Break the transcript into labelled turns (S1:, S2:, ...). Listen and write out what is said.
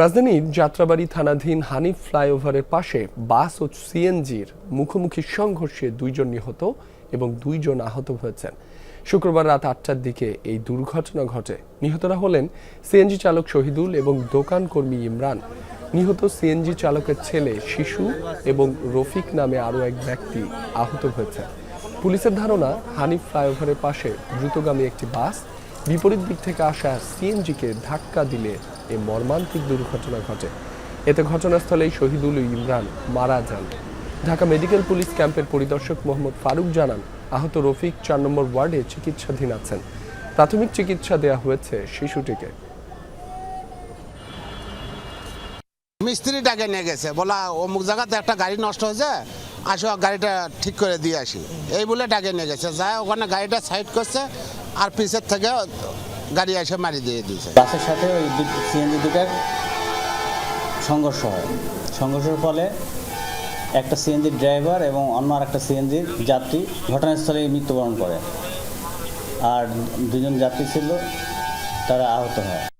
S1: রাজধানীর যাত্রাবাড়ি থানাধীন হানিফ ফ্লাইওভারের পাশে বাস ও সিএনজির মুখোমুখি সংঘর্ষে দুইজন নিহত এবং দুইজন আহত হয়েছেন। শুক্রবার রাত আটটার দিকে এই দুর্ঘটনা ঘটে। নিহতরা হলেন সিএনজি চালক শহীদুল এবং দোকান কর্মী ইমরান। নিহত সিএনজি চালকের ছেলে শিশু এবং রফিক নামে আরও এক ব্যক্তি আহত হয়েছেন। পুলিশের ধারণা, হানিফ ফ্লাইওভারের পাশে দ্রুতগামী একটি বাস বিপরীত দিক থেকে আসা সিএনজিকে ধাক্কা দিলে এ মর্মান্তিক দুর্ঘটনা ঘটে। এতে ঘটনাস্থলেই শহীদুল ইমরান মারা যান। ঢাকা মেডিকেল পুলিশ ক্যাম্পের পরিদর্শক মোহাম্মদ ফারুক জানান, আহত রফিক চার নম্বর ওয়ার্ডে চিকিৎসাধীন আছেন। প্রাথমিক চিকিৎসা দেওয়া হয়েছে শিশুটিকে।
S2: মিস্ত্রি ডাকে নিয়ে গেছে, বলা অমুক জায়গাতে একটা গাড়ি নষ্ট হয়েছে, আসো গাড়িটা ঠিক করে দিয়ে আসি। এই বলে ডাকে নিয়ে গেছে, যায় ওখানে গাড়িটা সাইড করছে, আর পিছের থেকে গাড়ি এসে মারি দিয়ে দিয়েছে।
S3: বাসের সাথে ওই সিএনজি দুটার সংঘর্ষ হয়। সংঘর্ষের ফলে একটা সিএনজির ড্রাইভার এবং অন্য আর একটা সিএনজির যাত্রী ঘটনাস্থলে মৃত্যুবরণ করে। আর দুজন যাত্রী ছিল, তারা আহত হয়।